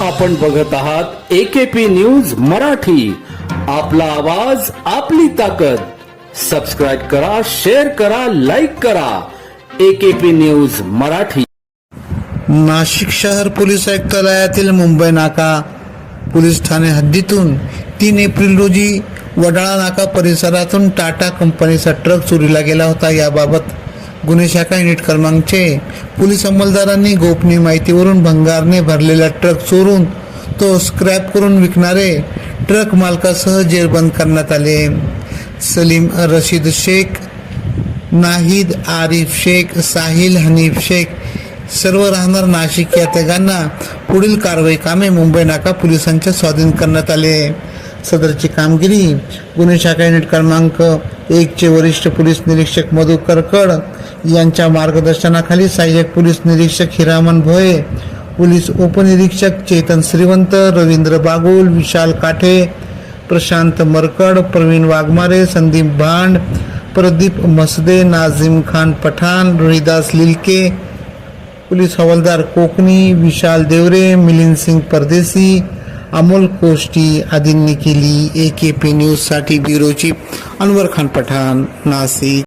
आपण बघत आहात एकेपी न्यूज मराठी. आपला आवाज आपली ताकद. सबस्क्राईब करा शेअर करा लाईक करा. AKP news Marathi. नाशिक शहर पोलीस आयुक्तालयातील मुंबई नाका पोलीस ठाणे हद्दीतून तीन एप्रिल रोजी वडाळा नाका परिसरातून टाटा कंपनीचा ट्रक चोरीला गेला होता. याबाबत गुन्हे शाखा युनिट क्रमांकचे पोलीस अंमलदारांनी गोपनीय माहितीवरून भंगारने भरलेला ट्रक चोरून तो स्क्रॅप करून विकणारे ट्रक मालकासह जेरबंद करण्यात आले. सलीम रशीद शेख नाहिद आरिफ शेख साहिल हनीफ शेख सर्व राहणार नाशिक या तिघांना पुढील कारवाई कामे मुंबई नाका पोलिसांच्या स्वाधीन करण्यात आले. सदरची कामगिरी गुन्हे शाखा युनिट क्रमांक एकचे वरिष्ठ पोलीस निरीक्षक मधु करकड यांच्या मार्गदर्शनाखाली सहाय्यक पोलीस निरीक्षक हिरामन भोये पोलीस उपनिरीक्षक चेतन श्रीवंत रवींद्र बागुल विशाल काठे प्रशांत मरकड प्रवीण वाघमारे संदीप भांड प्रदीप मसदे नाझिम खान पठाण रोहिदास लिलके पोलीस हवालदार कोकणी विशाल देवरे मिलिंद सिंग परदेसी अमोल कोष्टी आदींनी केली ए के पी न्यूजसाठी ब्युरोची अनवर खान पठाण नाशिक